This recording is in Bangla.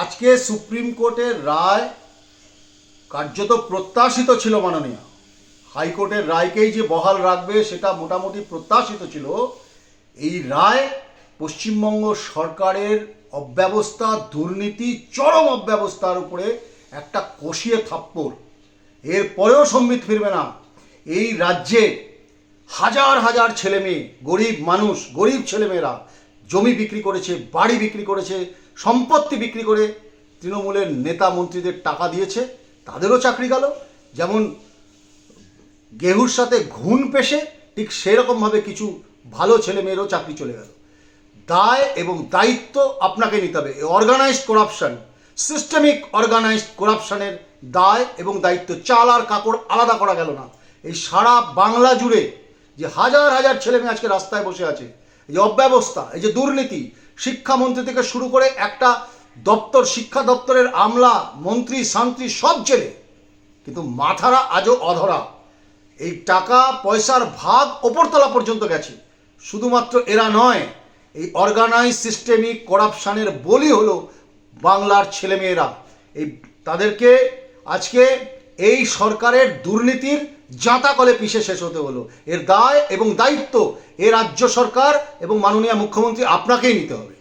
আজকে সুপ্রিম কোর্টের রায় কার্যত প্রত্যাশিত ছিল মাননীয়। হাইকোর্টের রায়কেই যে বহাল রাখবে সেটা মোটামুটি প্রত্যাশিত ছিল। এই রায় পশ্চিমবঙ্গ সরকারের অব্যবস্থা, দুর্নীতি, চরম অব্যবস্থার উপরে একটা কষিয়ে থাপ্পড়। এরপরেও সম্বিত ফিরবে না। এই রাজ্যে হাজার হাজার ছেলে মেয়ে গরিব মানুষ, গরিব ছেলেমেয়েরা জমি বিক্রি করেছে, বাড়ি বিক্রি করেছে, সম্পত্তি বিক্রি করে তৃণমূলের নেতা মন্ত্রীদের টাকা দিয়েছে, তাদেরও চাকরি গেল। যেমন গেহুর সাথে ঘুণ পেশে ঠিক সেরকমভাবে কিছু ভালো ছেলে মেয়েরও চাকরি চলে গেল। দায় এবং দায়িত্ব আপনাকে নিতে হবে। অর্গানাইজড করাপশন সিস্টেমিক অর্গানাইজড করাপশনের দায় এবং দায়িত্ব, চাল আর কাপড় আলাদা করা গেল না। এই সারা বাংলা জুড়ে যে হাজার হাজার ছেলে মেয়ে আজকে রাস্তায় বসে আছে এই যে অব্যবস্থা, এই যে দুর্নীতি, শিক্ষামন্ত্রী থেকে শুরু করে একটা দপ্তর, শিক্ষা দপ্তরের আমলা, মন্ত্রী শান্ত্রী সব জেলে। কিন্তু মাথারা আজও অধরা। এই টাকা, পয়সার ভাগ ওপরতলা পর্যন্ত গেছে। শুধুমাত্র এরা নয়, এই অর্গানাইজ সিস্টেমিক করাপশানের বলি হলো বাংলার ছেলেমেয়েরা। এই তাদেরকে আজকে এই সরকারের দুর্নীতির জাঁতা কলে পিষে শেষ হতে হলো। এর দায় এবং দায়িত্ব এ রাজ্য সরকার এবং মাননীয় মুখ্যমন্ত্রী আপনাকেই নিতে হবে।